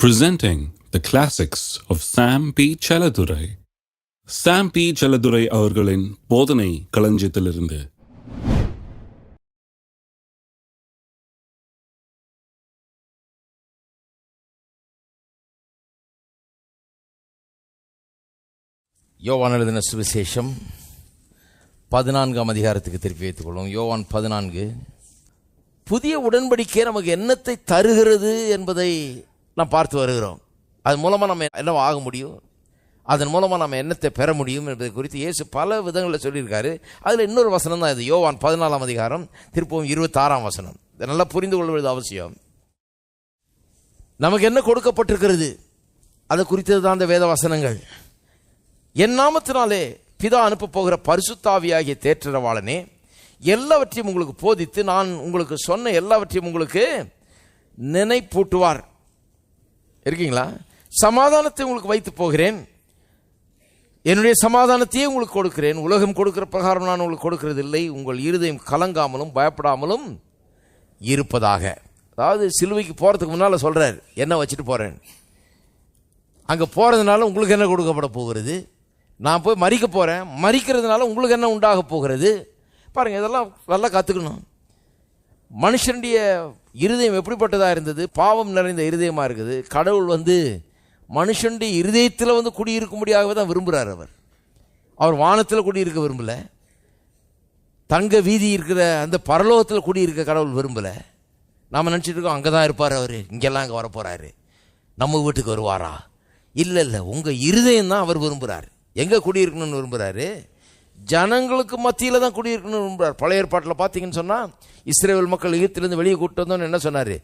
presenting the classics of Sam P. Chaladurai. Sam P. Chaladurai அவர்களின் போதனை களஞ்சியத்திலிருந்து யோவான் எழுதின சுவிசேஷம் பதினான்காம் அதிகாரத்துக்கு திருப்பி வைத்துக் கொள்வோம் யோவான் பதினான்கு புதிய உடன்படிக்கை நமக்கு என்னத்தை தருகிறது என்பதை நாம் பார்த்து வருகிறோம். அது மூலமாக நம்ம என்ன ஆக முடியும்? அதன் மூலமாக நம்ம என்னத்தை பெற முடியும் என்பதை குறித்து இயேசு பல விதங்களில் சொல்லியிருக்காரு. அதில் இன்னொரு வசனம் தான் இது. யோவான் பதினாலாம் அதிகாரம் திருப்பவும் இருபத்தாறாம் வசனம். இதை நல்லா புரிந்து கொள்வது அவசியம். நமக்கு என்ன கொடுக்கப்பட்டிருக்கிறது? அதை குறித்தது தான் அந்த வேத வசனங்கள். என் நாமத்தினாலே பிதா அனுப்ப போகிற பரிசுத்தாவியாகிய தேற்றரவாளனே எல்லாவற்றையும் உங்களுக்கு போதித்து நான் உங்களுக்கு சொன்ன எல்லாவற்றையும் உங்களுக்கு நினைப்பூட்டுவார். இருக்கீங்களா? சமாதானத்தை உங்களுக்கு வைத்து போகிறேன். என்னுடைய சமாதானத்தையே உங்களுக்கு கொடுக்கிறேன். உலகம் கொடுக்கிற பிரகாரம் நான் உங்களுக்கு கொடுக்கிறது இல்லை உங்கள் இருதயம் கலங்காமலும் பயப்படாமலும் இருப்பதாக. அதாவது சிலுவைக்கு போகிறதுக்கு முன்னால் சொல்கிறார் என்ன வச்சுட்டு போகிறேன் அங்கே போகிறதுனால உங்களுக்கு என்ன கொடுக்கப்பட போகிறது? நான் போய் மறிக்க போகிறேன் மறிக்கிறதுனால உங்களுக்கு என்ன உண்டாக போகிறது? பாருங்கள் இதெல்லாம் நல்லா கற்றுக்கணும் மனுஷனுடைய இருதயம் எப்படிப்பட்டதாக இருந்தது? பாவம் நிறைந்த இருதயமாக இருக்குது. கடவுள் வந்து மனுஷனுடைய இருதயத்தில் வந்து குடியிருக்கும்படியாகவே தான் விரும்புகிறார் அவர். அவர் வானத்தில் குடியிருக்க விரும்பலை. தங்க வீதி இருக்கிற அந்த பரலோகத்தில் குடியிருக்க கடவுள் விரும்பலை. நாம் நினச்சிட்டு இருக்கோம் அங்கே தான் இருப்பார் அவர். இங்கெல்லாம் அங்கே வரப்போகிறாரு நம்ம வீட்டுக்கு வருவாரா? இல்லை இல்லை. உங்கள் இருதயம் தான் அவர் விரும்புகிறார் எங்கே குடியிருக்கணும்னு விரும்புகிறாரு ஜனங்களுக்கு மத்தியில் தான் குடியிருக்கணும் விரும்புகிறார் பழைய ஏற்பாட்டில் பார்த்தீங்கன்னு சொன்னால் இஸ்ரேல் மக்கள் ஈகத்திலேருந்து வெளியே கூப்பிட்டு வந்தோன்னு என்ன சொன்னார்?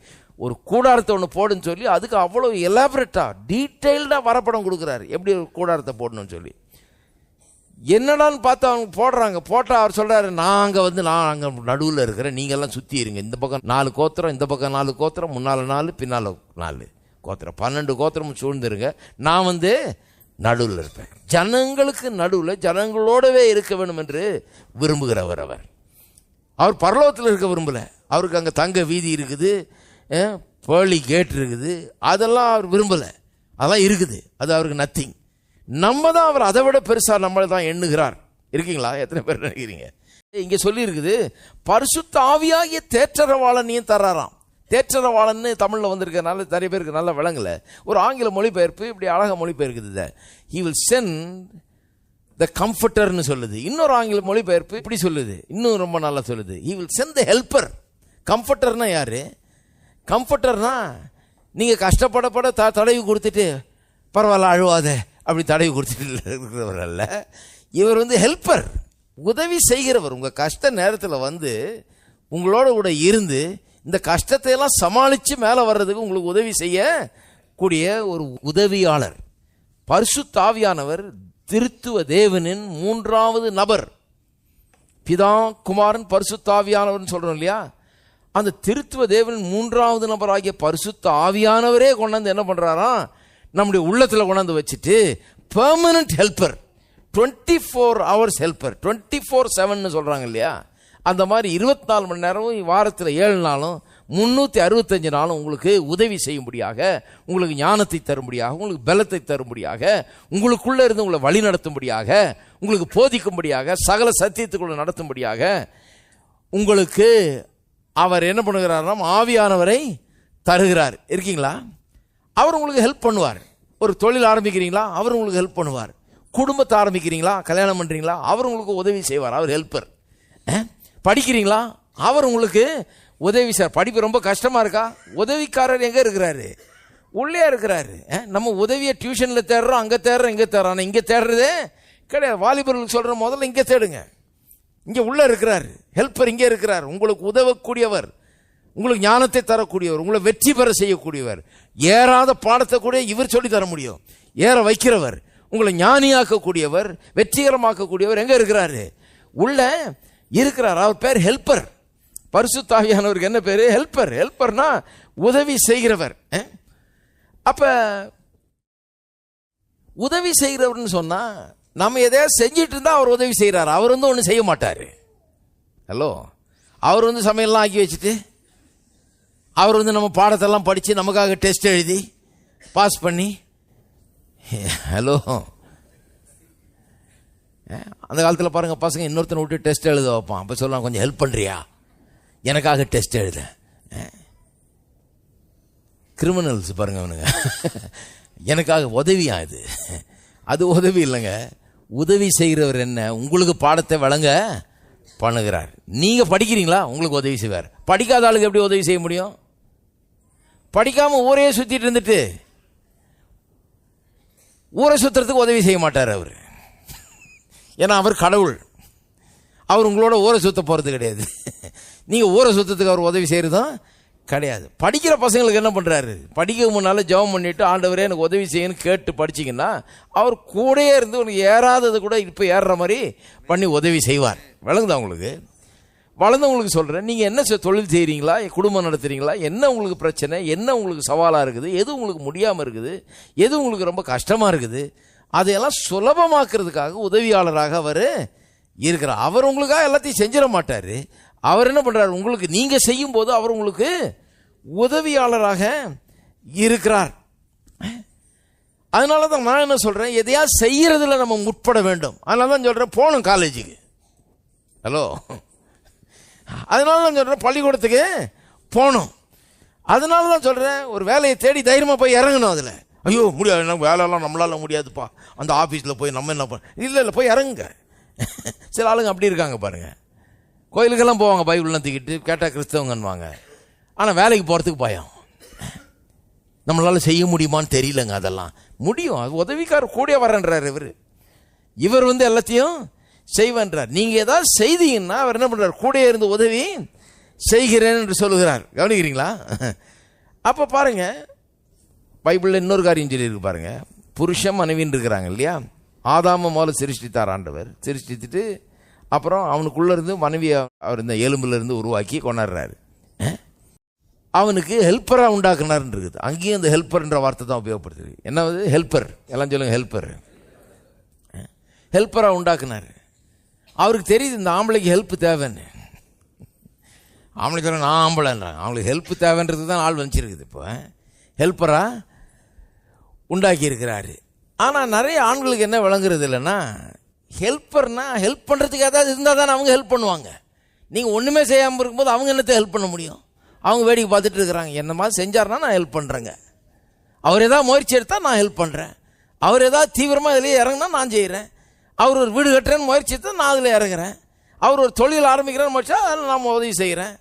ஒரு கூடாரத்தை ஒன்று போடுன்னு சொல்லி அதுக்கு அவ்வளோ எலாபரேட்டாக டீட்டெயில்டாக வரப்படம் கொடுக்குறாரு. எப்படி ஒரு கூடாரத்தை போடணும்னு சொல்லி. என்னடான்னு பார்த்து அவங்க போடுறாங்க. போட்டால் அவர் சொல்கிறாரு நான் அங்கே வந்து நான் அங்கே நடுவில் இருக்கிறேன் நீங்கள்லாம் சுற்றி இருங்க. இந்த பக்கம் நாலு கோத்திரம் இந்த பக்கம் நாலு கோத்திரம் முன்னால் நாலு பின்னால் நாலு. கோத்திரம் பன்னெண்டு கோத்திரம் சூழ்ந்துருங்க. நான் வந்து நடுவில் இருப்பேன். ஜனங்களுக்கு நடுவில் ஜனங்களோடவே இருக்க வேணும் என்று விரும்புகிறவர் அவர். அவர் பரலோகத்தில் இருக்க விரும்பலை. அவருக்கு அங்கே தங்க வீதி இருக்குது பேர்லி கேட் இருக்குது. அதெல்லாம் அவர் விரும்பலை. அதெல்லாம் இருக்குது. அது அவருக்கு நத்திங் நம்ம தான் அவர் அதை விட பெருசாக நம்மளை தான் எண்ணுகிறார். இருக்கீங்களா? எத்தனை பேர் நினைக்கிறீங்க? இங்கே சொல்லியிருக்குது பரிசுத்த ஆவியாகிய தேற்றரவாளனையும் தர்றாராம். தேற்றரவாளன்னு தமிழில் வந்திருக்கிறதுனால நிறைய பேருக்கு நல்லா விளங்கலை. ஒரு ஆங்கில மொழிபெயர்ப்பு இப்படி அழகாக மொழிபெயர்க்குது இதை ஹி வில் சென்ட் த கம்ஃபர்டர்னு சொல்லுது. இன்னொரு ஆங்கில மொழிபெயர்ப்பு இப்படி சொல்லுது. இன்னும் ரொம்ப நல்லா சொல்லுது. He will send the helper கம்ஃபர்டர்னா யார்? கம்ஃபர்டர்னா நீங்கள் கஷ்டப்படப்பட த தடவி கொடுத்துட்டு பரவாயில்ல அழுவாத அப்படி தடவி கொடுத்துட்டு இருக்கிறவர் அல்ல. இவர் வந்து ஹெல்ப்பர் உதவி செய்கிறவர். உங்கள் கஷ்ட நேரத்தில் வந்து உங்களோட கூட இருந்து இந்த கஷ்டத்தை எல்லாம் சமாளித்து மேலே வர்றதுக்கு உங்களுக்கு உதவி செய்ய கூடிய ஒரு உதவியாளர். பரிசு தாவியானவர் திருத்துவ தேவனின் மூன்றாவது நபர். பிதா குமாரன் பரிசு தாவியானவர்னு சொல்கிறோம் இல்லையா? அந்த திருத்துவ தேவனின் மூன்றாவது நபர் ஆகிய பரிசுத்த ஆவியானவரே கொண்டாந்து என்ன பண்ணுறாரா நம்முடைய உள்ளத்தில் கொண்டாந்து வச்சுட்டு permanent helper twenty four hours helper twenty four செவன்னு சொல்கிறாங்க இல்லையா? அந்த மாதிரி இருபத்தி நாலு மணி நேரமும் வாரத்தில் ஏழு நாளும் முந்நூற்றி அறுபத்தஞ்சு நாளும் உங்களுக்கு உதவி செய்யும்படியாக உங்களுக்கு ஞானத்தை தரும்படியாக உங்களுக்கு பலத்தை தரும்படியாக உங்களுக்குள்ளே இருந்து உங்களை வழி நடத்தும்படியாக உங்களுக்கு போதிக்கும்படியாக சகல சத்தியத்துக்குள்ள நடத்தும்படியாக உங்களுக்கு அவர் என்ன பண்ணுகிறாராம் ஆவியானவரை தருகிறார். இருக்கீங்களா? அவர் உங்களுக்கு ஹெல்ப் பண்ணுவார். ஒரு தொழில் ஆரம்பிக்கிறீங்களா? அவர் உங்களுக்கு ஹெல்ப் பண்ணுவார். குடும்பத்தை ஆரம்பிக்கிறீங்களா? கல்யாணம் பண்ணுறீங்களா அவர் உங்களுக்கு உதவி செய்வார். அவர் ஹெல்ப்பர் படிக்கிறீங்களா? அவர் உங்களுக்கு உதவி சார். படிப்பு ரொம்ப கஷ்டமாக இருக்கா? உதவிக்காரர் எங்கே இருக்கிறாரு? உள்ளே இருக்கிறாரு. நம்ம உதவியை டியூஷனில் தேடுறோம் அங்கே தேடுறோம் இங்கே தேடுறோம். ஆனால் இங்கே தேடுறதே கிடையாது. வாலிபர்களுக்கு சொல்கிற முதல்ல இங்கே தேடுங்க. இங்கே உள்ளே இருக்கிறார். ஹெல்ப்பர் இங்கே இருக்கிறார். உங்களுக்கு உதவக்கூடியவர் உங்களுக்கு ஞானத்தை தரக்கூடியவர் உங்களை வெற்றி பெற செய்யக்கூடியவர். ஏறாத பாடத்தை கூட இவர் சொல்லி தர முடியும். ஏற வைக்கிறவர் உங்களை ஞானியாக்கக்கூடியவர் வெற்றிகரமாக்கக்கூடியவர் எங்கே இருக்கிறாரு? உள்ள இருக்கிறார். அவர் பேர் ஹெல்ப்பர் பரிசு தாவியானவருக்கு என்ன பேர்? ஹெல்ப்பர் ஹெல்ப்பர்னா உதவி செய்கிறவர். அப்போ உதவி செய்கிறவர்னு சொன்னால் நம்ம எதையாவது செஞ்சிட்டு இருந்தால் அவர் உதவி செய்கிறார் அவர் வந்து ஒன்றும் செய்ய மாட்டார். ஹலோ அவர் வந்து சமையல்லாம் ஆக்கி வச்சுட்டு அவர் வந்து நம்ம பாடத்தெல்லாம் படித்து நமக்காக டெஸ்ட் எழுதி பாஸ் பண்ணி ஹலோ அந்த காலத்தில் பாருங்கள் பசங்க இன்னொருத்தனை விட்டு டெஸ்ட் எழுத வைப்பான். அப்போ சொல்லலாம் கொஞ்சம் ஹெல்ப் பண்ணுறியா எனக்காக டெஸ்ட் எழுத. கிரிமினல்ஸ் பாருங்க அவனுங்க. எனக்காக உதவியா இது? அது உதவி இல்லைங்க. உதவி செய்கிறவர் என்ன? உங்களுக்கு பாடத்தை வழங்க பண்ணுகிறார் நீங்கள் படிக்கிறீங்களா? உங்களுக்கு உதவி செய்வார். படிக்காத ஆளுக்கு எப்படி உதவி செய்ய முடியும்? படிக்காமல் ஊரே சுற்றிட்டு இருந்துட்டு ஊரை சுத்துறதுக்கு உதவி செய்ய மாட்டார் அவர். ஏன்னா அவர் கடவுள். அவர் உங்களோட ஊரை சுத்த போகிறது கிடையாது. நீங்கள் ஊரை சுத்தத்துக்கு அவர் உதவி செய்கிறதும் கிடையாது. படிக்கிற பசங்களுக்கு என்ன பண்ணுறாரு படிக்க முன்னால் ஜெபம் பண்ணிவிட்டு ஆண்டவரே எனக்கு உதவி செய்யணும்னு கேட்டு படிச்சிங்கன்னா அவர் கூடயே இருந்து உனக்கு ஏறாதது கூட இப்போ ஏறுற மாதிரி பண்ணி உதவி செய்வார். விளங்குதா உங்களுக்கு? வளர்ந்தவங்களுக்கு சொல்கிறேன் நீங்கள் என்ன செ- தொழில் செய்கிறீங்களா குடும்பம் நடத்துகிறீங்களா என்ன உங்களுக்கு பிரச்சனை? என்ன உங்களுக்கு சவாலாக இருக்குது? எது உங்களுக்கு முடியாமல் இருக்குது? எது உங்களுக்கு ரொம்ப கஷ்டமாக இருக்குது? அதையெல்லாம் சுலபமாக்குறதுக்காக உதவியாளராக அவர் இருக்கிறார். அவர் உங்களுக்காக எல்லாத்தையும் செஞ்சிட மாட்டார். அவர் என்ன பண்ணுறாரு உங்களுக்கு நீங்கள் செய்யும்போது அவர் உங்களுக்கு உதவியாளராக இருக்கிறார். அதனால தான் நான் என்ன சொல்கிறேன் எதையா செய்கிறதுல நம்ம முற்பட வேண்டும். அதனால தான் சொல்கிறேன் போகணும் காலேஜுக்கு. ஹலோ அதனால தான் சொல்கிறேன் பள்ளிக்கூடத்துக்கு போகணும். அதனால தான் சொல்கிறேன் ஒரு வேலையை தேடி தைரியமாக போய் இறங்கணும் அதில். ஐயோ முடியாது. நம்ம வேலையெல்லாம் நம்மளால முடியாதுப்பா. அந்த ஆஃபீஸில் போய் நம்ம என்ன பண்ண இல்லை இல்லை போய் இறங்குங்க. சில ஆளுங்க அப்படி இருக்காங்க பாருங்க. கோயிலுக்கெல்லாம் போவாங்க பைபிள்லாம் தூக்கிட்டு. கேட்டால் கிறிஸ்தவங்கன்னுவாங்க. ஆனால் வேலைக்கு போகிறதுக்கு பயம். நம்மளால் செய்ய முடியுமான்னு தெரியலங்க அதெல்லாம். முடியும். அது உதவிக்காரர் கூட வரன்றார் இவர். இவர் வந்து எல்லாத்தையும் செய்வேன்றார். நீங்கள் ஏதாவது செய்தீங்கன்னா அவர் என்ன பண்ணுறார் கூட இருந்து உதவி செய்கிறேன் என்று சொல்லுகிறார். கவனிக்கிறீங்களா? அப்போ பாருங்கள் பைபிளில் இன்னொரு காரியம் சொல்லியிருக்கு பாருங்க. புருஷன் மனைவின்னு இருக்கிறாங்க இல்லையா? ஆதாம முதல்ல சிருஷ்டித்தார் ஆண்டவர். சிருஷ்டித்துட்டு அப்புறம் அவனுக்குள்ளேருந்து மனைவியை அவர் இந்த எலும்புலேருந்து உருவாக்கி கொண்டாடுறாரு. அவனுக்கு ஹெல்ப்பராக உண்டாக்குனார்னு இருக்குது. அங்கேயும் அந்த ஹெல்ப்பர்ன்ற வார்த்தை தான் உபயோகப்படுத்துது. என்னது ஹெல்ப்பர். எல்லாம் சொல்லுங்க ஹெல்ப்பர். ஹெல்ப்பராக உண்டாக்குனார். அவருக்கு தெரியுது இந்த ஆம்பளைக்கு ஹெல்ப் தேவைன்னு. ஆம்பளை சொல்ல நான் ஆம்பளைன்றாங்க. அவங்களுக்கு ஹெல்ப் தேவைன்றது தான் ஆள் வந்துச்சிருக்குது இப்போ. ஹெல்ப்பராக உண்டாக்கி இருக்கிறாரு ஆனால் நிறைய ஆண்களுக்கு என்ன விளங்குறது இல்லைன்னா ஹெல்ப்பர்னா ஹெல்ப் பண்ணுறதுக்கு ஏதாவது இருந்தால் தானே அவங்க ஹெல்ப் பண்ணுவாங்க. நீங்கள் ஒன்றுமே செய்யாமல் இருக்கும்போது அவங்க என்னத்தை ஹெல்ப் பண்ண முடியும்? அவங்க வேடிக்கை பார்த்துட்டு இருக்கிறாங்க. என்ன மாதிரி செஞ்சாருன்னா நான் ஹெல்ப் பண்ணுறேங்க அவர் ஏதாவது முயற்சி எடுத்தால் நான் ஹெல்ப் பண்ணுறேன் அவர் ஏதாவது தீவிரமாக இதிலே இறங்கினா நான் செய்கிறேன் அவர் ஒரு வீடு கட்டுறேன்னு முயற்சி எடுத்தால் நான் அதில் இறங்குறேன். அவர் ஒரு தொழில் ஆரம்பிக்கிறேன்னு முயற்சா அதில் நான் உதவி செய்கிறேன்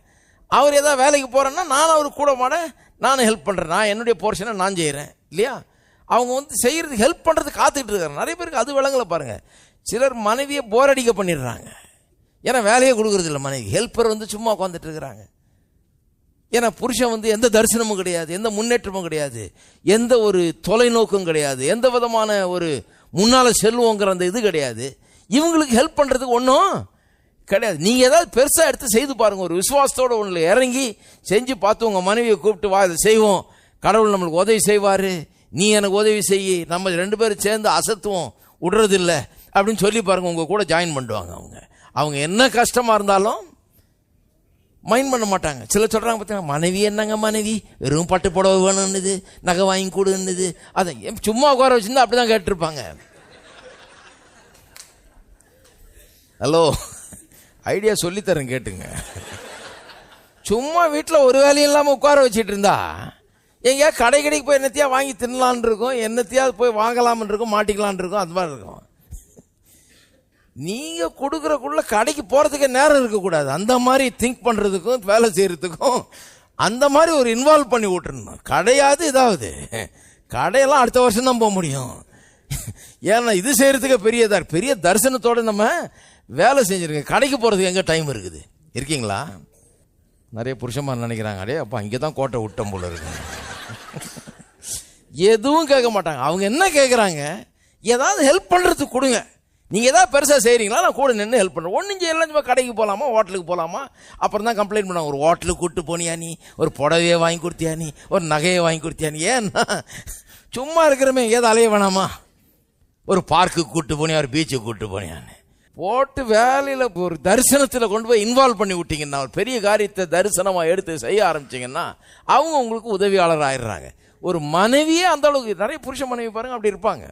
அவர் ஏதாவது வேலைக்கு போகிறேன்னா நான் அவர் கூட மாட நான் ஹெல்ப் பண்ணுறேன் நான் என்னுடைய போர்ஷனை நான் செய்கிறேன் இல்லையா? அவங்க வந்து செய்கிறதுக்கு ஹெல்ப் பண்ணுறது காத்துக்கிட்டு இருக்காங்க. நிறைய பேருக்கு அது விளங்கலை பாருங்கள் சிலர் மனைவியை போர் அடிக்க பண்ணிடுறாங்க. ஏன்னா வேலையே கொடுக்குறது இல்லை மனைவி. ஹெல்ப்பர் வந்து சும்மா உட்காந்துட்டு இருக்கிறாங்க. ஏன்னா புருஷன் வந்து எந்த தரிசனமும் கிடையாது எந்த முன்னேற்றமும் கிடையாது எந்த ஒரு தொலைநோக்கும் கிடையாது எந்த விதமான ஒரு முன்னால் செல்வோங்கிற அந்த இது கிடையாது. இவங்களுக்கு ஹெல்ப் பண்ணுறதுக்கு ஒன்றும் கிடையாது. நீங்கள் ஏதாவது பெருசாக எடுத்து செய்து பாருங்கள் ஒரு விசுவாசத்தோட ஒன்றில் இறங்கி செஞ்சு பார்த்து உங்கள் மனைவியை கூப்பிட்டு வா இதை செய்வோம். கடவுள் நம்மளுக்கு உதவி செய்வார். நீ எனக்கு உதவி செய். நம்ம ரெண்டு பேரும் சேர்ந்து அசத்துவோம். விடுறது அப்படின்னு சொல்லி பாருங்க உங்கள் கூட ஜாயின் பண்ணுவாங்க அவங்க. அவங்க என்ன கஷ்டமாக இருந்தாலும் மைண்ட் பண்ண மாட்டாங்க. சில சொல்கிறாங்க பார்த்தீங்கன்னா மனைவி என்னங்க மனைவி? வெறும் பட்டு புடவை வேணுன்னுது நகை வாங்கி கொடுன்னுது. அதை ஏன் சும்மா உட்கார வச்சிருந்தா அப்படிதான் கேட்டிருப்பாங்க. ஹலோ ஐடியா சொல்லித்தரேன் கேட்டுங்க. சும்மா வீட்டில் ஒரு வேலையும் இல்லாமல் உட்கார வச்சிட்டு இருந்தா எங்கேயா கடை கடைக்கு போய் என்னத்தையா வாங்கி தின்னலான் இருக்கும் என்னத்தையாவது போய் வாங்கலாம்னு இருக்கும் மாட்டிக்கலான் இருக்கும் அது மாதிரி இருக்கும். நீங்கள் கொடுக்குறக்குள்ள கடைக்கு போகிறதுக்கே நேரம் இருக்கக்கூடாது. அந்த மாதிரி திங்க் பண்ணுறதுக்கும் வேலை செய்கிறதுக்கும் அந்த மாதிரி ஒரு இன்வால்வ் பண்ணி விட்டுருணும் கடையாது இதாவது. கடையெல்லாம் அடுத்த வருஷம் தான் போக முடியும். ஏன்னா இது செய்கிறதுக்கு பெரிய தர் பெரிய தரிசனத்தோடு நம்ம வேலை செஞ்சுருக்கோம். கடைக்கு போகிறதுக்கு எங்கே டைம் இருக்குது? இருக்கீங்களா? நிறைய புருஷமாக நினைக்கிறாங்க. அடே அப்போ இங்கே தான் கோட்டை விட்டம் போல இருக்கு. எதுவும் கேட்க மாட்டாங்க. அவங்க என்ன கேட்குறாங்க ஏதாவது ஹெல்ப் பண்ணுறதுக்கு கொடுங்க. நீங்கள் ஏதாவது பெருசாக செய்கிறீங்களா நான் கூட நின்று ஹெல்ப் பண்ணுறேன் ஒன்றும் செய்யலாம் சும்மா கடைக்கு போகலாமா ஹோட்டலுக்கு போகலாமா அப்புறம் தான் கம்ப்ளைண்ட் பண்ணுவாங்க. ஒரு ஹோட்டலுக்கு கூட்டு போனியா நீ? ஒரு புடவையை வாங்கி கொடுத்தியா நீ? ஒரு நகையை வாங்கி கொடுத்தியா நீ? ஏன்னா சும்மா இருக்கிறமே ஏதாவது அலைய வேணாமா? ஒரு பார்க்குக்கு கூட்டு போனியா? ஒரு பீச்சுக்கு கூப்பிட்டு போனியான்னு. போட்டு வேலையில் ஒரு தரிசனத்தில் கொண்டு போய் இன்வால்வ் பண்ணி விட்டீங்கன்னா ஒரு பெரிய காரியத்தை தரிசனமாக எடுத்து செய்ய ஆரம்பிச்சீங்கன்னா அவங்க உங்களுக்கு உதவியாளர் ஆயிடுறாங்க ஒரு மனைவியே அந்த அளவுக்கு நிறைய புருஷ மனைவி பாருங்க அப்படி இருப்பாங்க.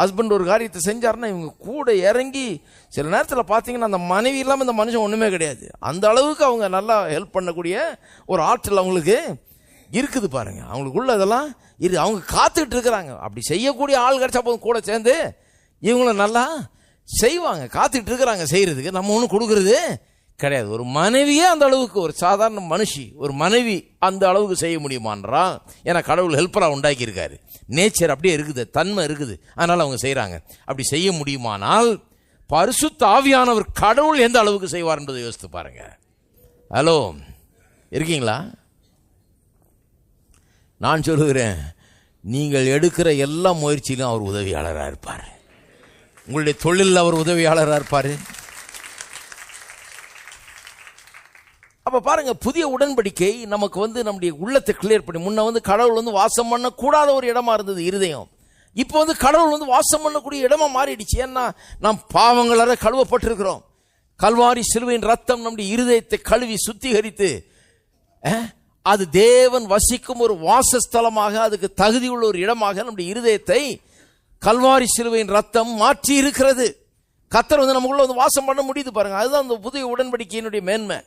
ஹஸ்பண்ட் ஒரு காரியத்தை செஞ்சாருன்னா இவங்க கூட இறங்கி சில நேரத்தில் பார்த்தீங்கன்னா அந்த மனைவி இல்லாமல் இந்த மனுஷன் ஒன்றுமே கிடையாது. அந்த அளவுக்கு அவங்க நல்லா ஹெல்ப் பண்ணக்கூடிய ஒரு ஆற்றல் அவங்களுக்கு இருக்குது பாருங்க. அவங்களுக்குள்ள இதெல்லாம் இரு அவங்க காத்துக்கிட்டு இருக்கிறாங்க. அப்படி செய்யக்கூடிய ஆள் கிடைச்சா போதும் கூட சேர்ந்து இவங்களும் நல்லா செய்வாங்க காத்துட்டு இருக்கிறாங்க செய்கிறதுக்கு நம்ம ஒன்றும் கொடுக்கறது கிடையாது. ஒரு மனைவியே அந்த அளவுக்கு ஒரு சாதாரண மனுஷி ஒரு மனைவி அந்த அளவுக்கு செய்ய முடியுமான்றா? ஏன்னா கடவுள் ஹெல்ப்பராக உண்டாக்கியிருக்காரு. நேச்சர் அப்படியே இருக்குது தன்மை இருக்குது. அதனால் அவங்க செய்கிறாங்க அப்படி செய்ய முடியுமானால் பரிசுத்த ஆவியானவர் கடவுள் எந்த அளவுக்கு செய்வார் என்பதை யோசித்து பாருங்க. ஹலோ இருக்கீங்களா? நான் சொல்லுகிறேன் நீங்கள் எடுக்கிற எல்லா முயற்சியிலும் அவர் உதவியாளராக இருப்பார். உங்களுடைய தொழிலில் அவர் உதவியாளராக இருப்பார்? அப்போ பாருங்க புதிய உடன்படிக்கை நமக்கு வந்து நம்முடைய உள்ளத்தை கிளியர் பண்ணி முன்ன வந்து கடவுள் வந்து வாசம் பண்ணக்கூடாத ஒரு இடமா இருந்தது இருதயம். இப்போ வந்து கடவுள் வந்து வாசம் பண்ணக்கூடிய இடமா மாறிடுச்சு. ஏன்னா நாம் பாவங்களற கழுவப்பட்டிருக்கிறோம். கல்வாரி சிலுவையின் ரத்தம் நம்முடைய இருதயத்தை கழுவி சுத்திகரித்து அது தேவன் வசிக்கும் ஒரு வாசஸ்தலமாக அதுக்கு தகுதி உள்ள ஒரு இடமாக நம்முடைய இருதயத்தை கல்வாரி சிலுவையின் ரத்தம் மாற்றி இருக்கிறது. கத்தர் வந்து நமக்குள்ள வந்து வாசம் பண்ண முடியுது பாருங்க. அதுதான் அந்த புதிய உடன்படிக்கையினுடைய மேன்மை.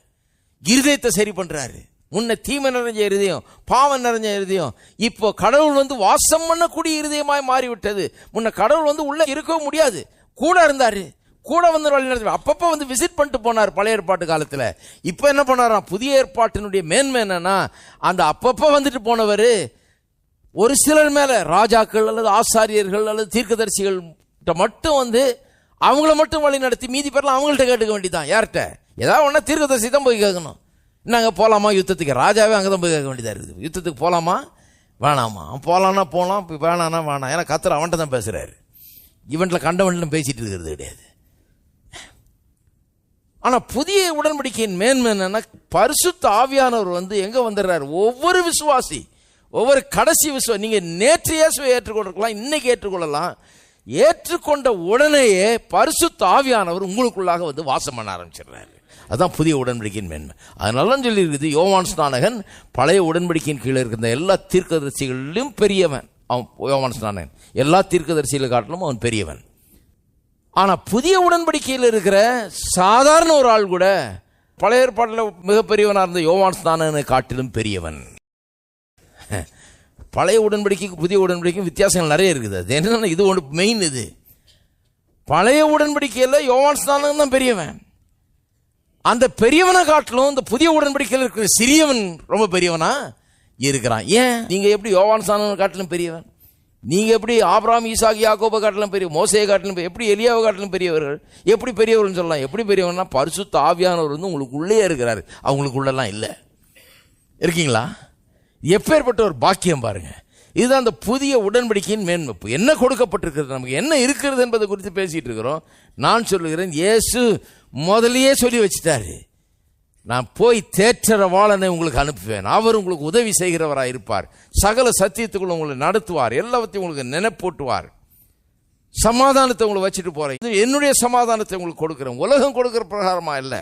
இருதயத்தை சரி பண்றாரு. முன்ன தீமை நிறைஞ்ச இருதயம் பாவம் நிறைஞ்ச இருதயம் இப்போ கடவுள் வந்து வாசம் பண்ணக்கூடிய இருதயமாய் மாறிவிட்டது. முன்ன கடவுள் வந்து உள்ள இருக்கவும் முடியாது. கூட இருந்தாரு. கூட வந்து வழி நடத்தி அப்பப்போ வந்து விசிட் பண்ணிட்டு போனார் பழைய ஏற்பாட்டு காலத்தில். இப்போ என்ன பண்ணாராம்? புதிய ஏற்பாட்டினுடைய மேன்மை என்னன்னா அந்த அப்பப்போ வந்துட்டு போனவர் ஒரு சிலர் மேல ராஜாக்கள் அல்லது ஆசாரியர்கள் அல்லது தீர்க்கதரிசிகள் மட்டும் வந்து அவங்கள மட்டும் வழி நடத்தி மீதி பேர்லாம் அவங்கள்ட்ட கேட்டுக்க வேண்டியதான் யார்கிட்ட? ஏதாவது ஒன்றா தீர்க்கதரிசி தான் போய் கேட்கணும். நாங்கள் போகலாமா யுத்தத்துக்கு? ராஜாவே அங்கே தான் போய் கேட்க வேண்டியதாக இருக்குது. யுத்தத்துக்கு போகலாமா வேணாமா. அவன் போகலான்னா போகலாம் இப்போ வேணான்னா வேணாம். ஏன்னா கத்தர் அவன்கிட்ட தான் பேசுகிறாரு இவன்ட்டில் கண்டவன்ட்டிலும் பேசிட்டு இருக்கிறது கிடையாது. ஆனால் புதிய உடன்படிக்கையின் மேன்மை என்னன்னா பரிசுத்த ஆவியானவர் வந்து எங்கே வந்துடுறாரு? ஒவ்வொரு விசுவாசி ஒவ்வொரு கடைசி விசுவா நீங்கள் நேற்று இயேசுவை ஏற்றுக்கொண்டிருக்கலாம் இன்னைக்கு ஏற்றுக்கொள்ளலாம். ஏற்றுக்கொண்ட உடனேயே பரிசு தாவியானவர் உங்களுக்குள்ளாக வந்து வாசம் பண்ண ஆரம்பிச்சிடுறாரு. அதுதான் புதிய உடன்படிக்கையின் மேன்மை. அதனால சொல்லி இருக்குது யோவான் ஸ்நானகன் பழைய உடன்படிக்கையின் கீழே இருக்கிற எல்லா தீர்க்கதரிசிகளிலும் பெரியவன். அவன் யோவான் ஸ்நானகன். எல்லா தீர்க்கதரிசிகளை காட்டிலும் அவன் பெரியவன். ஆனால் புதிய உடன்படிக்கையில் இருக்கிற சாதாரண ஒரு ஆள் கூட பழைய ஏற்பாட்டில் மிகப்பெரியவனாக இருந்த யோவான் ஸ்நானனை காட்டிலும் பெரியவன். பழைய உடன்படிக்கைக்கு புதிய உடன்படிக்கைக்கும் வித்தியாசங்கள் நிறைய இருக்குது. அது என்னென்னா இது ஒன்று மெயின் இது. பழைய உடன்படிக்கையில் யோவான் ஸ்நானன் தான் பெரியவன். அந்த பெரியவனை காட்டிலும் இந்த புதிய உடன்படிக்கையில் இருக்கிற சிறியவன் ரொம்ப பெரியவனா இருக்கிறான். ஏன்? நீங்கள் எப்படி யோவான் ஸ்நானனை காட்டிலும் பெரியவன்? நீங்கள் எப்படி ஆப்ராம் ஈசாக் யாக்கோபை காட்டிலும் பெரிய மோசையை காட்டிலும் பெரிய- எப்படி எலியாவை காட்டிலும் பெரியவர்கள்? எப்படி பெரியவர்கள்னு சொல்லலாம். எப்படி பெரியவர்னா பரிசுத்த ஆவியானவர் வந்து உங்களுக்கு உள்ளே இருக்கிறாரு. அவங்களுக்குள்ளெல்லாம் இல்லை. இருக்கீங்களா? எப்பேற்பட்ட ஒரு பாக்கியம் பாருங்க. இதுதான் அந்த புதிய உடன்படிக்கையின் மேன்மைப்பு. என்ன கொடுக்கப்பட்டிருக்கிறது? நமக்கு என்ன இருக்கிறது என்பதை குறித்து பேசிட்டு இருக்கிறோம். நான் சொல்லுகிறேன் இயேசு முதலையே சொல்லி வச்சுட்டாரு. நான் போய் தேற்ற வாழனை உங்களுக்கு அனுப்புவேன். அவர் உங்களுக்கு உதவி செய்கிறவராக இருப்பார். சகல சத்தியத்துக்குள்ள உங்களை நடத்துவார். எல்லாவற்றையும் உங்களுக்கு நினைப்பூட்டுவார். சமாதானத்தை உங்களை வச்சுட்டு போறேன். இது என்னுடைய சமாதானத்தை உங்களுக்கு கொடுக்குறேன். உலகம் கொடுக்கிற பிரகாரமா இல்லை.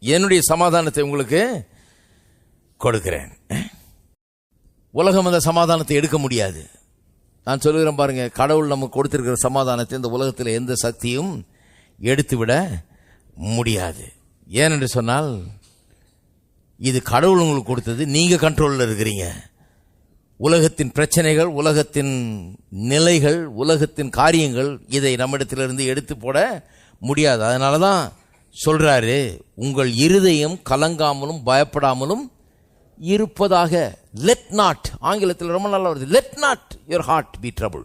என்னுடைய சமாதானத்தை உங்களுக்கு கொடுக்கிறேன். உலகம் அந்த சமாதானத்தை எடுக்க முடியாது. நான் சொல்லுகிறேன் பாருங்க கடவுள் நமக்கு கொடுத்திருக்கிற சமாதானத்தை இந்த உலகத்தில் எந்த சக்தியும் எடுத்துவிட முடியாது. ஏனென்று சொன்னால் இது கடவுள் உங்களுக்கு கொடுத்தது நீங்கள் கண்ட்ரோலில் இருக்கிறீங்க. உலகத்தின் பிரச்சனைகள் உலகத்தின் நிலைகள் உலகத்தின் காரியங்கள் இதை நம்மிடத்திலிருந்து எடுத்து போட முடியாது. அதனால தான் சொல்கிறாரு உங்கள் இருதயம் கலங்காமலும் பயப்படாமலும் இருப்பதாக லெட் நாட் ஆங்கிலத்தில் ரொம்ப நல்லா வருது. Let not your heart be trouble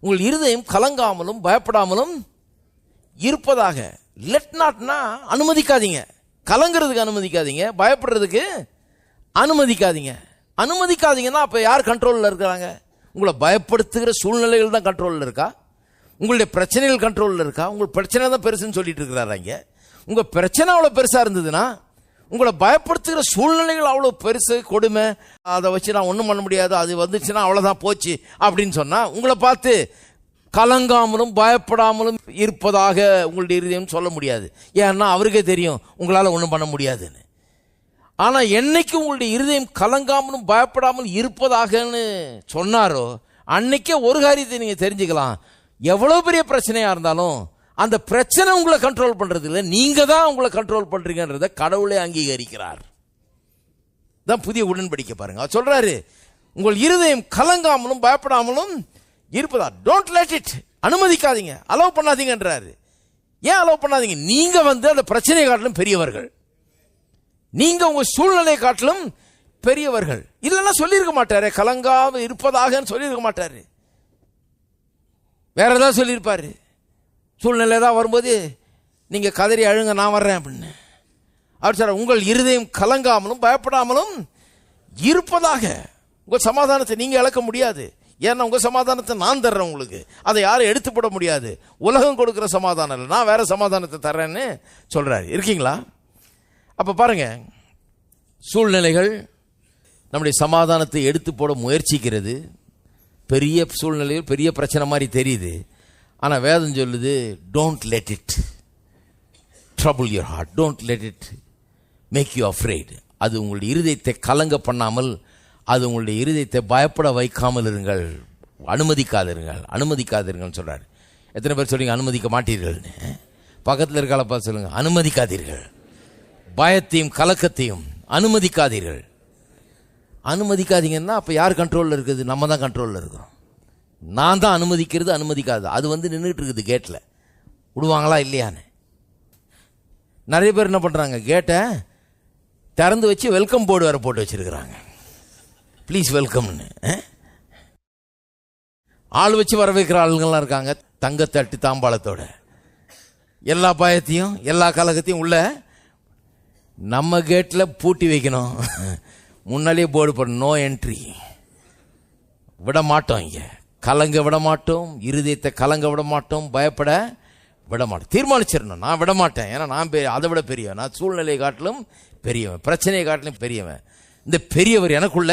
உங்கள் இருதயம் கலங்காமலும் பயப்படாமலும் இருப்பதாக. லெட் நாட்னா அனுமதிக்காதீங்க. கலங்கிறதுக்கு அனுமதிக்காதீங்க. பயப்படுறதுக்கு அனுமதிக்காதீங்க. அனுமதிக்காதீங்கன்னா அப்போ யார் கண்ட்ரோலில் இருக்கிறாங்க? உங்களை பயப்படுத்துகிற சூழ்நிலைகள் தான் கண்ட்ரோலில் இருக்கா? உங்களுடைய பிரச்சனைகள் கண்ட்ரோலில் இருக்கா? உங்கள் பிரச்சனை தான் பெருசுன்னு சொல்லிட்டு இருக்கிறாரங்க உங்கள் பிரச்சனை அவ்வளோ பெருசாக இருந்ததுன்னா உங்களை பயப்படுத்துகிற சூழ்நிலைகள் அவ்வளோ பெருசு கொடுமை. அதை வச்சு நான் ஒன்றும் பண்ண முடியாது. அது வந்துச்சுன்னா அவ்வளோதான் போச்சு அப்படின்னு சொன்னால் உங்களை பார்த்து கலங்காமலும் பயப்படாமலும் இருப்பதாக உங்களுடைய இருதயம் சொல்ல முடியாது. ஏன்னா அவருக்கே தெரியும் உங்களால் ஒன்றும் பண்ண முடியாதுன்னு. ஆனால் என்னைக்கு உங்களுடைய இருதயம் கலங்காமலும் பயப்படாமல் இருப்பதாகன்னு சொன்னாரோ அன்னைக்கே ஒரு காரியத்தை நீங்கள் தெரிஞ்சுக்கலாம். எவ்வளோ பெரிய பிரச்சனையாக இருந்தாலும் அந்த பிரச்சனை உங்களை கண்ட்ரோல் பண்றது இல்லை நீங்க தான் உங்களை கண்ட்ரோல் பண்றீங்கன்றத கடவுளே அங்கீகரிக்கிறார். தான் புதிய உடன்படிக்கை பாருங்க. அவர் சொல்றாரு உங்கள் இருதயம் கலங்காமலும் பயப்படாமலும் இருப்பதா? டோன்ட் லெட் இட் அனுமதிக்காதீங்க. அலோவ் பண்ணாதீங்கன்றாரு. ஏன் அலோவ் பண்ணாதீங்க? நீங்க வந்து அந்த பிரச்சனையை காட்டிலும் பெரியவர்கள். நீங்க உங்க சூழ்நிலையை காட்டிலும் பெரியவர்கள். இல்லைன்னா சொல்லியிருக்க மாட்டாரு. கலங்காம இருப்பதாகன்னு சொல்லியிருக்க மாட்டாரு. வேற ஏதாவது சொல்லியிருப்பாரு. சூழ்நிலை தான் வரும்போது நீங்கள் கதறி அழுங்க நான் வர்றேன் அப்படின்னு. அவர் சார் உங்கள் இருதயம் கலங்காமலும் பயப்படாமலும் இருப்பதாக. உங்கள் சமாதானத்தை நீங்கள் இழக்க முடியாது. ஏன்னா உங்கள் சமாதானத்தை நான் தர்றேன் உங்களுக்கு. அதை யாரும் எடுத்து போட முடியாது. உலகம் கொடுக்குற சமாதானம் இல்லை. நான் வேறு சமாதானத்தை தர்றேன்னு சொல்கிறாரு இருக்கீங்களா? அப்போ பாருங்க. சூழ்நிலைகள் நம்முடைய சமாதானத்தை எடுத்து போட முயற்சிக்கிறது. பெரிய சூழ்நிலையில் பெரிய பிரச்சனை மாதிரி தெரியுது. ஆனால் வேதம் சொல்லுது don't let it trouble your heart don't let it make you afraid அது உங்களுடைய இருதயத்தை கலங்க பண்ணாமல் அது உங்களுடைய இருதயத்தை பயப்பட வைக்காமல் இருங்கள். அனுமதிக்காதிருங்கள். அனுமதிக்காதிருங்கள்னு சொல்கிறார் எத்தனை பேர் சொல்கிறீங்க அனுமதிக்க மாட்டீர்கள்னு பக்கத்தில் இருக்காளப்பா சொல்லுங்கள் அனுமதிக்காதீர்கள். பயத்தையும் கலக்கத்தையும் அனுமதிக்காதீர்கள். அனுமதிக்காதீங்கன்னா அப்போ யார் கண்ட்ரோலில் இருக்குது? நம்ம தான் கண்ட்ரோலில் இருக்கிறோம் நான் தான் அனுமதிக்கிறது அனுமதிக்காது அது வந்து நின்றுட்டு இருக்குது கேட்டில் விடுவாங்களா இல்லையான்னு. நிறைய பேர் என்ன பண்ணுறாங்க கேட்டை திறந்து வச்சு வெல்கம் போர்டு வேறு போட்டு வச்சிருக்கிறாங்க. ப்ளீஸ் வெல்கம்னு ஆள் வச்சு வர வைக்கிற ஆளுங்கள்லாம் இருக்காங்க தங்கத்தட்டு தாம்பாளத்தோட. எல்லா பாயத்தையும் எல்லா கலகத்தையும் உள்ள நம்ம கேட்டில் பூட்டி வைக்கணும். முன்னாலேயே போர்டு போடணும் நோ என்ட்ரி விட மாட்டோம் இங்கே. கலங்க விட மாட்டோம் இருதயத்தை கலங்க விட மாட்டோம் பயப்பட விட மாட்டோம் தீர்மானிச்சிடணும். நான் விட மாட்டேன் ஏன்னா நான் அதை விட பெரியவன். நான் சூழ்நிலையை காட்டிலும் பெரியவன். பிரச்சனையை காட்டிலும் பெரியவன். இந்த பெரியவர் எனக்குள்ள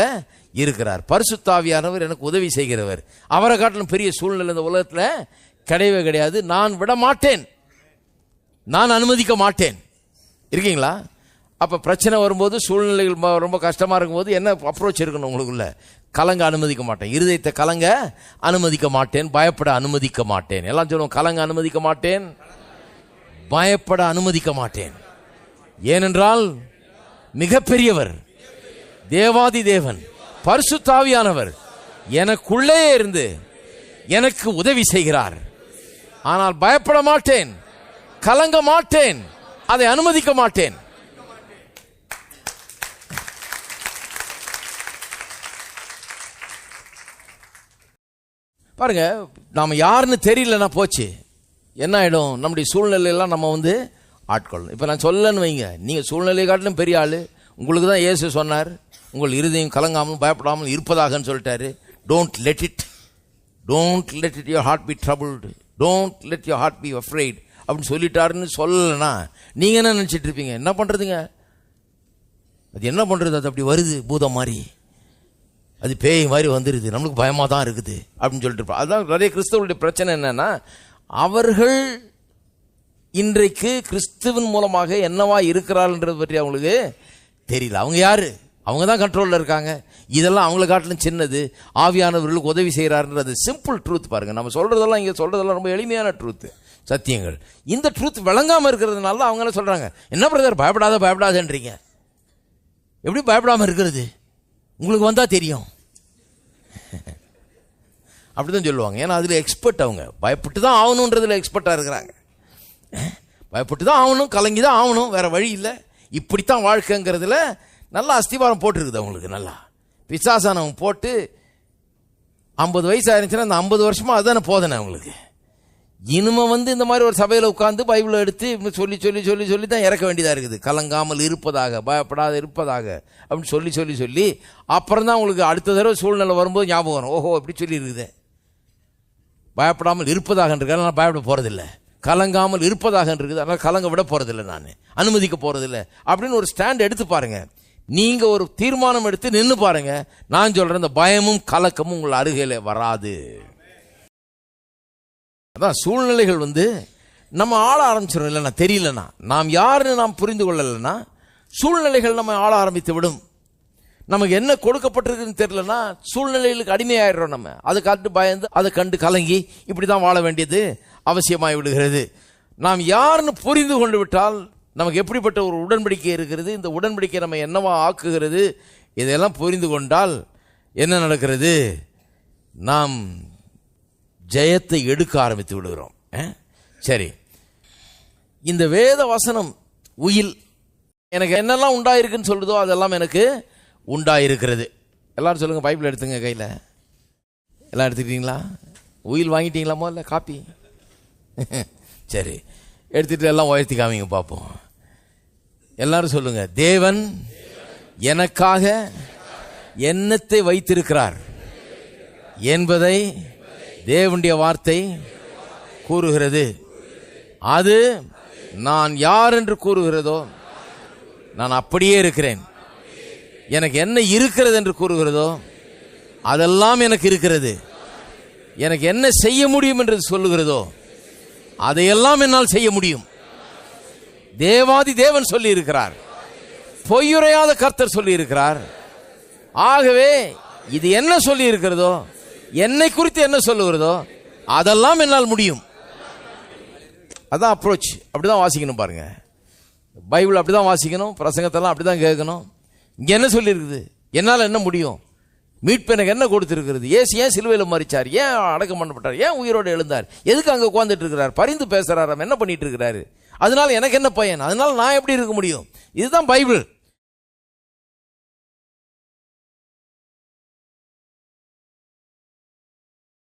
இருக்கிறார். பரிசுத்தாவியானவர் எனக்கு உதவி செய்கிறவர். அவரை காட்டிலும் பெரிய சூழ்நிலை இந்த உலகத்தில் கிடையவே கிடையாது. நான் விட மாட்டேன் நான் அனுமதிக்க மாட்டேன். இருக்கீங்களா? அப்போ பிரச்சனை வரும்போது சூழ்நிலைகள் ரொம்ப கஷ்டமாக இருக்கும்போது என்ன அப்ரோச் இருக்கணும் உங்களுக்குள்ள? கலங்க அனுமதிக்க மாட்டேன். இருதயத்தை கலங்க அனுமதிக்க மாட்டேன். பயப்பட அனுமதிக்க மாட்டேன். எல்லாம் சொல்லுவோம் கலங்க அனுமதிக்க மாட்டேன். பயப்பட அனுமதிக்க மாட்டேன். ஏனென்றால் மிகப்பெரியவர் தேவாதி தேவன் பரிசுத்தாவியானவர் எனக்குள்ளே இருந்து எனக்கு உதவி செய்கிறார். ஆனால் பயப்பட மாட்டேன் கலங்க மாட்டேன் அதை அனுமதிக்க மாட்டேன். பாருங்க நாம் யாருன்னு தெரியலன்னா போச்சு. என்ன ஆகிடும் நம்முடைய சூழ்நிலையெல்லாம் நம்ம வந்து ஆட்கொள்ளணும். இப்போ நான் சொல்லன்னு வைங்க. நீங்கள் சூழ்நிலையை காட்டிலும் பெரிய ஆள். உங்களுக்கு தான் இயேசு சொன்னார். உங்கள் இருதயம் கலங்காமல் பயப்படாமல் இருப்பதாகன்னு சொல்லிட்டாரு. Don't let it don't let it your heart be troubled don't let your heart be afraid அப்படின்னு சொல்லிட்டாருன்னு சொல்லலைன்னா நீங்கள் என்ன நினச்சிட்டு இருப்பீங்க? என்ன பண்ணுறதுங்க அது என்ன பண்ணுறது அது அப்படி வருது பூதம் மாதிரி. அது பேய் மாதிரி வந்துடுது நம்மளுக்கு பயமாக தான் இருக்குது. அப்படின்னு சொல்லிட்டு இருப்போம் நிறைய கிறிஸ்தவருடைய பிரச்சனை என்னன்னா அவர்கள் இன்றைக்கு கிறிஸ்துவின் மூலமாக என்னவா இருக்கிறாள்ன்றது பற்றி அவங்களுக்கு தெரியல. அவங்க யாரு? அவங்க தான் கண்ட்ரோலில் இருக்காங்க. இதெல்லாம் அவங்கள காட்டிலும் சின்னது. ஆவியானவர்களுக்கு உதவி செய்கிறாருன்றது சிம்பிள் ட்ரூத் பாருங்க. நம்ம சொல்கிறதெல்லாம் இங்கே சொல்கிறதெல்லாம் ரொம்ப எளிமையான ட்ரூத்து சத்தியங்கள். இந்த ட்ரூத் விளங்காமல் இருக்கிறதுனால தான் அவங்கள சொல்கிறாங்க என்ன பிரதர் பயப்படாத பயப்படாதன்றீங்க. எப்படி பயப்படாமல் இருக்கிறது? உங்களுக்கு வந்தால் தெரியும். அப்படிதான் சொல்லுவாங்க. ஏன்னா அதில் எக்ஸ்பர்ட் அவங்க. பயப்பட்டு தான் ஆகணுன்றதுல எக்ஸ்பர்ட்டாக இருக்கிறாங்க. பயப்பட்டு தான் ஆகணும் கலங்கி தான் ஆகணும் வேற வழி இல்லை. இப்படித்தான் வாழ்க்கைங்கிறதுல நல்லா அஸ்திவாரம் போட்டிருக்குது அவங்களுக்கு நல்லா. பிசாசானவங்க போட்டு ஐம்பது வயசு ஆயிருந்துச்சுன்னா அந்த ஐம்பது வருஷமாக அதுதானே போதனை அவங்களுக்கு. இனிமே வந்து இந்த மாதிரி ஒரு சபையில் உட்காந்து பைபிளை எடுத்து சொல்லி சொல்லி சொல்லி சொல்லி தான் இறக்க வேண்டியதாக இருக்குது. கலங்காமல் இருப்பதாக பயப்படாத இருப்பதாக அப்படின்னு சொல்லி சொல்லி சொல்லி அப்புறம் தான் உங்களுக்கு அடுத்த தடவை சூழ்நிலை வரும்போது ஞாபகம் வரும். ஓஹோ இப்படி சொல்லியிருக்குது பயப்படாமல் இருப்பதாக நான் பயப்பட போகிறதில்ல கலங்காமல் இருப்பதாக இருக்குது. அதனால் கலங்க விட போகிறதில்ல நான். அனுமதிக்க போகிறதில்ல அப்படின்னு ஒரு ஸ்டாண்ட் எடுத்து பாருங்கள் நீங்கள் ஒரு தீர்மானம் எடுத்து நின்று பாருங்கள் நான் சொல்கிறேன் இந்த பயமும் கலக்கமும் உங்கள் அருகையில் வராது. அதான் சூழ்நிலைகள் வந்து நம்ம ஆள ஆரம்பிச்சிடும் இல்லைன்னா தெரியலனா நாம் யாருன்னு நாம் புரிந்து கொள்ளலைன்னா சூழ்நிலைகள் நம்ம ஆள ஆரம்பித்து விடும். நமக்கு என்ன கொடுக்கப்பட்டிருக்குன்னு தெரியலன்னா சூழ்நிலைகளுக்கு அடிமையாயிடுறோம் நம்ம. அதை கண்டு பயந்து அதை கண்டு கலங்கி இப்படி தான் வாழ வேண்டியது அவசியமாகி விடுகிறது. நாம் யாருன்னு புரிந்து கொண்டு விட்டால் நமக்கு எப்படிப்பட்ட ஒரு உடன்படிக்கை இருக்கிறது? இந்த உடன்படிக்கை நம்ம என்னவா ஆக்குகிறது? இதையெல்லாம் புரிந்து கொண்டால் என்ன நடக்கிறது? நாம் ஜெயத்தை எடுக்க ஆரம்பித்து விடுகிறோம். சரி. இந்த வேத வசனம் உயில் எனக்கு என்னெல்லாம் உண்டாயிருக்குன்னு சொல்லுதோ அதெல்லாம் எனக்கு உண்டாயிருக்கிறது. எல்லாரும் சொல்லுங்க பைப்பில் எடுத்துங்க கையில். எல்லாம் எடுத்துக்கிட்டீங்களா? உயில் வாங்கிட்டீங்களா முதல்ல காப்பி? சரி. எடுத்துட்டு எல்லாம் உயர்த்தி காமிங்க பார்ப்போம். எல்லாரும் சொல்லுங்க தேவன் எனக்காக எண்ணத்தை வைத்திருக்கிறார் என்பதை தேவனுடைய வார்த்தை கூறுகிறது. அது நான் யார் என்று கூறுகிறதோ நான் அப்படியே இருக்கிறேன். எனக்கு என்ன இருக்கிறது என்று கூறுகிறதோ அதெல்லாம் எனக்கு இருக்கிறது. எனக்கு என்ன செய்ய முடியும் என்று சொல்லுகிறதோ அதையெல்லாம் என்னால் செய்ய முடியும். தேவாதி தேவன் சொல்லி இருக்கிறார் பொய்யுரையாத கர்த்தர் சொல்லி இருக்கிறார் ஆகவே இது என்ன சொல்லி இருக்கிறதோ என்னை குறித்து என்ன சொல்லுகிறதோ அதெல்லாம் என்னால் முடியும். அதான் அப்ரோச் அப்படிதான் வாசிக்கணும் பாருங்க. பைபிள் அப்படிதான் வாசிக்கணும். பிரசங்கத்தெல்லாம் அப்படிதான் கேட்கணும். இங்க என்ன சொல்லியிருக்குது? என்னால் என்ன முடியும்? மீட்பு எனக்கு என்ன கொடுத்துருக்குறது? ஏசு ஏன் சிலுவையில் மறிச்சார்? ஏன் அடக்கம் பண்ணப்பட்டார்? ஏன் உயிரோடு எழுந்தார்? எதுக்கு அங்கே உட்காந்துட்டு இருக்கிறார்? பரிந்து பேசுறாராம். என்ன பண்ணிட்டு இருக்கிறாரு? அதனால எனக்கு என்ன பயன்? அதனால நான் எப்படி இருக்க முடியும்? இதுதான் பைபிள்.